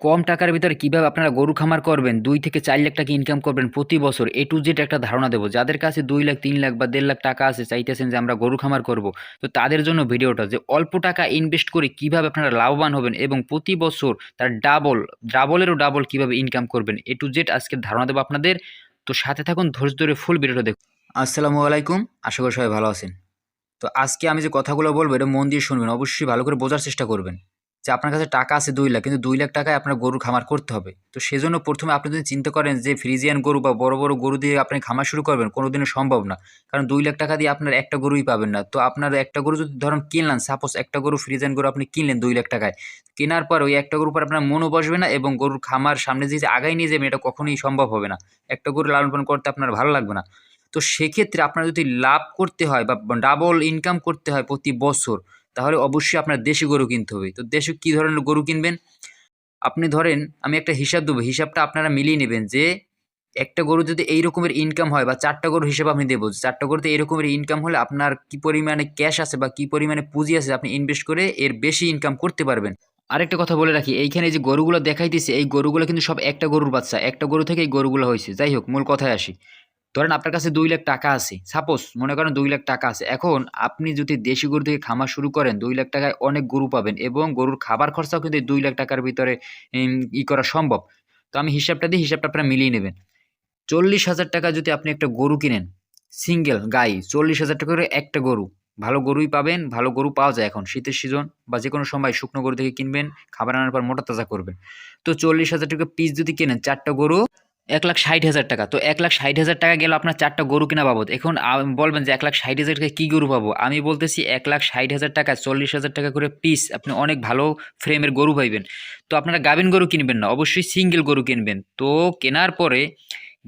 কম টাকার ভিতরে কীভাবে আপনারা গরু খামার করবেন? দুই থেকে চার লাখ টাকা ইনকাম করবেন প্রতি বছর। এ টু জেড একটা ধারণা দেবো। যাদের কাছে দুই লাখ, তিন লাখ বা দেড় লাখ টাকা আছে, চাইতেছেন যে আমরা গরু খামার করব, তো তাদের জন্য ভিডিওটা যে অল্প টাকা ইনভেস্ট করে কীভাবে আপনারা লাভবান হবেন এবং প্রতি বছর তার ডাবল ডাবলেরও ডাবল কীভাবে ইনকাম করবেন, এ টু জেড আজকের ধারণা দেবো আপনাদের। তো সাথে থাকুন, ধৈর্য ধরে ফুল ভিডিওটা দেখুন। আসসালামু আলাইকুম, আশা করি সবাই ভালো আছেন। তো আজকে আমি যে কথাগুলো বলব, এটা মন দিয়ে শুনবেন, অবশ্যই ভালো করে বোঝার চেষ্টা করবেন। যে আপনার কাছে টাকা আছে দুই লাখ, কিন্তু দুই লাখ টাকায় আপনার গরুর খামার করতে হবে। তো সেজন্য প্রথমে আপনি যদি চিন্তা করেন যে ফ্রিজিয়ান গরু বা বড় বড় গরু দিয়ে আপনি খামার শুরু করবেন কোনো দিনও সম্ভব না। কারণ দুই লাখ টাকা দিয়ে আপনার একটা গরুই পাবেন না। তো আপনার একটা গরু যদি ধরুন কিনলেন সাপোজ একটা গরু ফ্রিজিয়ান গরু আপনি কিনলেন দুই লাখ টাকায়। কেনার পর ওই একটা গরুর পর আপনার মনও বসবে না এবং গরুর খামার সামনে যে যে আগাই নিয়ে যাবেন, এটা কখনোই সম্ভব হবে না। একটা গরু লালন পালন করতে আপনার ভালো লাগবে না। তো সেক্ষেত্রে আপনার যদি লাভ করতে হয় বা ডাবল ইনকাম করতে হয় প্রতি বছর তাহলে অবশ্যই আপনার দেশি গরু কিনতে হবে। তো দেশি কী ধরনের গরু কিনবেন? আপনি ধরেন, আমি একটা হিসাব দেবো, হিসাবটা আপনারা মিলিয়ে নেবেন যে একটা গরু যদি এই রকমের ইনকাম হয় বা চারটা গরু হিসেবে আপনি দেবো চারটা গরুতে এই রকমের ইনকাম হলে আপনার কি পরিমাণে ক্যাশ আছে বা কি পরিমাণে পুঁজি আছে আপনি ইনভেস্ট করে এর বেশি ইনকাম করতে পারবেন। আরেকটা কথা বলে রাখি, এইখানে যে গরুগুলো দেখাইতেছে, এই গরুগুলো কিন্তু সব একটা গরুর বাচ্চা, একটা গরু থেকে এই গরুগুলো হয়েছে যাই হোক, মূল কথায় আসি। ধরেন আপনার কাছে দুই লাখ টাকা আছে। সাপোজ মনে করেন দুই লাখ টাকা আছে। এখন আপনি যদি দেশি গরু থেকে খামার শুরু করেন, দুই লাখ টাকায় অনেক গরু পাবেন এবং গরুর খাবার খরচাও কিন্তু দুই লাখ টাকার ভিতরে ই করা সম্ভব। তো আমি হিসাবটা দিই, হিসাবটা আপনারা মিলিয়ে নেবেন। চল্লিশ হাজার টাকা যদি আপনি একটা গরু কিনেন সিঙ্গেল গাই, চল্লিশ হাজার টাকা করে একটা গরু। ভালো গরুই পাবেন, ভালো গরু পাওয়া যায় এখন শীতের সিজন বা যে কোনো সময় শুকনো গরু থেকে কিনবেন, খাবার আনার পর মোটা তাজা করবেন। তো চল্লিশ হাজার টাকা পিস যদি কেনেন, চারটা গরু এক লাখ ষাট হাজার টাকা। তো এক লাখ ষাট হাজার টাকা গেল আপনার চারটা গরু কেনা বাবদ। এখন বলবেন যে এক লাখ ষাট হাজার টাকা কী গরু পাবো? আমি বলতেছি এক লাখ ষাট হাজার টাকা, চল্লিশ হাজার টাকা করে পিস আপনি অনেক ভালো ফ্রেমের গরু পাইবেন। তো আপনারা গাভিন গরু কিনবেন না, অবশ্যই সিঙ্গেল গরু কিনবেন। তো কেনার পরে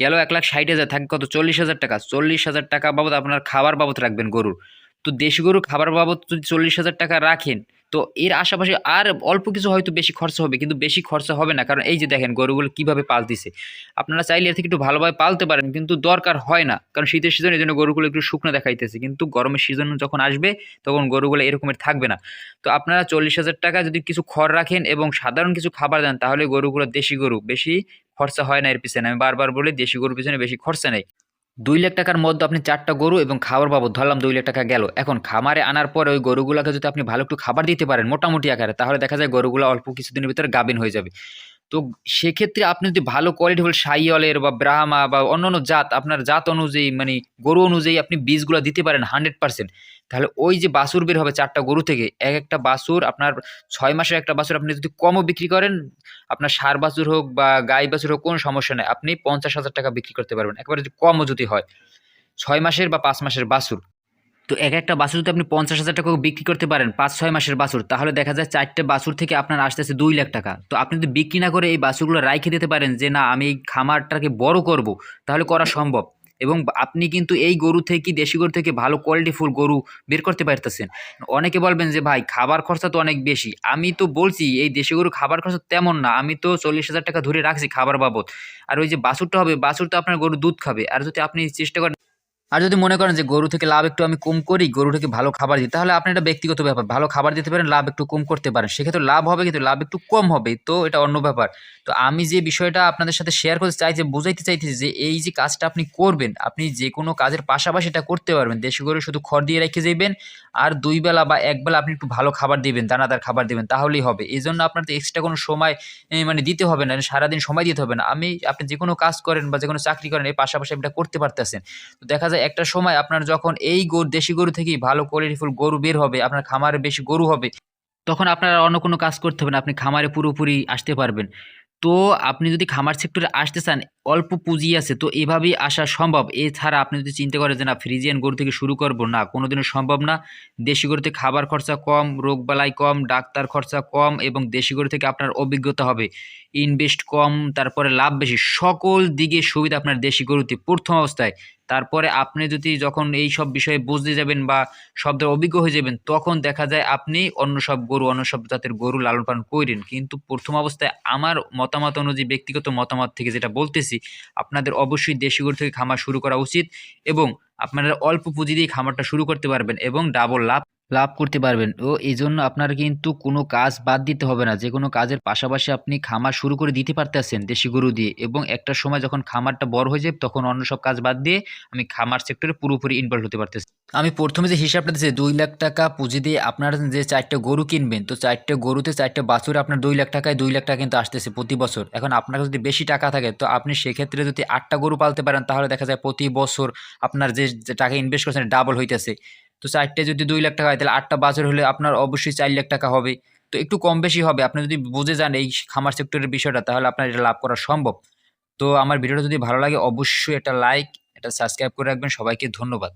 গেল এক লাখ ষাট হাজার, থাকে কত? চল্লিশ হাজার টাকা। চল্লিশ হাজার টাকা বাবদ আপনার খাবার বাবদ রাখবেন গরুর। তো দেশি গরুর খাবার বাবদ যদি চল্লিশ হাজার টাকা রাখেন তো এর আশেপাশে আর অল্প কিছু হয়তো বেশি খরচা হবে, কিন্তু বেশি খরচা হবে না। কারণ এই যে দেখেন, গরুগুলো কীভাবে পালতিছে। আপনারা চাইলে এর থেকে একটু ভালোভাবে পালতে পারেন, কিন্তু দরকার হয় না। কারণ শীতের সিজনে এই জন্য গরুগুলো একটু শুকনো দেখাইতেছে। কিন্তু গরমের সিজন যখন আসবে, তখন গরুগুলো এরকমের থাকবে না। তো আপনারা চল্লিশ হাজার টাকা যদি কিছু খড় রাখেন এবং সাধারণ কিছু খাবার দেন, তাহলে গরুগুলো দেশি গরু, বেশি খরচা হয় না এর পিছনে। আমি বারবার বলি, দেশি গরুর পিছনে বেশি খরচা নেই। দুই লাখ টাকার মধ্যে আপনি চারটা গরু এবং খাবার বাবদ ধরলাম দুই লাখ টাকা গেল। এখন খামারে আনার পর ওই গরুগুলোকে যদি আপনি ভালো একটু খাবার দিতে পারেন মোটামুটি আকারে, তাহলে দেখা যায় গরুগুলো অল্প কিছুদিনের ভিতরে গাবিন হয়ে যাবে। তো সেক্ষেত্রে আপনি যদি ভালো কোয়ালিটি হল সাইয়লের বা ব্রাহ্মা বা অন্য অন্য জাত, আপনার জাত অনুযায়ী মানে গরু অনুযায়ী আপনি বীজগুলো দিতে পারেন হান্ড্রেড পার্সেন্ট তাহলে ওই যে বাছুর বের হবে চারটা গরু থেকে, এক একটা বাছুর আপনার ছয় মাসের একটা বাছুর আপনি যদি কমও বিক্রি করেন, আপনার সার বাছুর হোক বা গাই বাছুর হোক, কোনো সমস্যা নেই। আপনি পঞ্চাশ হাজার টাকা বিক্রি করতে পারবেন। একেবারে যদি কমও যদি হয়, ছয় মাসের বা পাঁচ মাসের বাছুর। তো এক একটা বাছুর যদি আপনি পঞ্চাশ হাজার টাকা বিক্রি করতে পারেন, পাঁচ, ছয় মাসের বাছুর, তাহলে দেখা যায় চারটে বাছুর থেকে আপনার আসতেছে দুই লাখ টাকা। তো আপনি যদি বিক্রি না করে এই বাছুরগুলো রাইখে দিতে পারেন যে, না, আমি এই খামারটাকে বড় করব তাহলে করা সম্ভব। এবং আপনি কিন্তু এই গরু থেকে, দেশি গরু থেকে ভালো কোয়ালিটি ফুল গরু বের করতে পারতেছেন। অনেকে বলবেন যে, ভাই, খাবার খরচা তো অনেক বেশি। আমি তো বলছি, এই দেশি গরু খাবার খরচা তেমন না। আমি তো চল্লিশ হাজার টাকা ধরে রাখছি খাবার বাবদ। আর ওই যে বাছুরটা হবে, বাছুর তো আপনার গরু দুধ খাবে। আর যদি আপনি চেষ্টা করেন আর যদি মনে করেন যে গরু থেকে লাভ একটু আমি কম করি গরুটাকে ভালো খাবার দিই, তাহলে আপনি এটা ব্যক্তিগত ব্যাপার। ভালো খাবার দিতে পারেন, লাভ একটু কম করতে পারেন। সেক্ষেত্রে লাভ হবে কিন্তু লাভ একটু কম হবে, তো এটা অন্য ব্যাপার। তো আমি যে বিষয়টা আপনাদের সাথে শেয়ার করতে চাইছি বোঝাইতে চাইতেছি যে এই যে কাজটা আপনি করবেন, আপনি যে কোনো কাজের পাশাপাশি এটা করতে পারবেন। দেশি গরু শুধু খড় দিয়ে রেখে যাবেন আর দুই বেলা বা এক বেলা আপনি একটু ভালো খাবার দিবেন, দানাদার খাবার দিবেন, তাহলেই হবে। এই জন্য আপনার তো এক্সট্রা কোনো সময় মানে দিতে হবে না, সারাদিন সময় দিতে হবে না। আমি, আপনি যে কোনো কাজ করেন বা যে কোনো চাকরি করেন এই পাশাপাশি আপনি করতে পারতেছেন। তো দেখা যায় একটা সময় আপনার যখন এই গরু, দেশি গরু থেকেই ভালো কোয়ালিটিফুল গরু বের হবে, আপনার খামারে বেশি গরু হবে, তখন আপনার অন্য কোনো কাজ করতে হবে না, আপনি খামারে পুরোপুরি আসতে পারবেন। তো আপনি যদি খামার সেক্টরে আসতে চান অল্প পুঁজি আছে, তো এভাবেই আসা সম্ভব। এছাড়া আপনি যদি চিন্তা করেন যে না ফ্রিজিয়ান গরু থেকে শুরু করব, না, কোনোদিনও সম্ভব না। দেশি গরুতে খাবার খরচা কম রোগবালাই কম, ডাক্তার খরচা কম এবং দেশি গরু থেকে আপনার অভিজ্ঞতা হবে। ইনভেস্ট কম, তারপরে লাভ বেশি, সকল দিকে সুবিধা আপনার দেশি গরুতে প্রথম অবস্থায়। তারপরে আপনি যদি যখন এই সব বিষয়ে বুঝতে যাবেন বা শব্দের অভিজ্ঞ হয়ে যাবেন, তখন দেখা যায় আপনি অন্য সব গরু, অন্য সব জাতের গরু লালন পালন করেন। কিন্তু প্রথম অবস্থায় আমার মতামত অনুযায়ী, ব্যক্তিগত মতামত থেকে যেটা বলতেছি আপনাদের অবশ্যই দেশি গরু থেকে খামার শুরু করা উচিত এবং আপনারা অল্প পুঁজি দিয়ে খামারটা শুরু করতে পারবেন এবং ডাবল লাভ লাভ করতে পারবেন। ও এই জন্য আপনার কিন্তু কোনো কাজ বাদ দিতে হবে না। যে কোনো কাজের পাশাপাশি আপনি খামার শুরু করে দিতে পারতেছেন দেশি গরু দিয়ে এবং একটা সময় যখন খামারটা বড় হয়ে যাবে তখন অন্য সব কাজ বাদ দিয়ে আমি খামার সেক্টরে পুরোপুরি ইনভলভ হতে পারতেছি। আমি প্রথমে যে হিসাবটা দিচ্ছি দুই লাখ টাকা পুঁজি দিয়ে আপনার যে চারটে গরু কিনবেন, তো চারটে গরুতে চারটে বাছুরে আপনার দুই লাখ টাকায় দুই লাখ টাকা কিন্তু আসতেছে প্রতি বছর। এখন আপনার যদি বেশি টাকা থাকে, তো আপনি সেক্ষেত্রে যদি আটটা গরু পালতে পারেন, তাহলে দেখা যায় প্রতি বছর আপনার যে যে টাকা ইনভেস্ট করছেন ডাবল হইতেছে। তো চারটে যদি দুই লাখ টাকা হয়, তাহলে আটটা বাজার হলে আপনার অবশ্যই চার লাখ টাকা হবে। তো একটু কম বেশি হবে। আপনি যদি বুঝে যান এই খামার সেক্টরের বিষয়টা, তাহলে আপনার এটা লাভ করা সম্ভব। তো আমার ভিডিওটা যদি ভালো লাগে, অবশ্যই একটা লাইক এটা সাবস্ক্রাইব করে রাখবেন। সবাইকে ধন্যবাদ।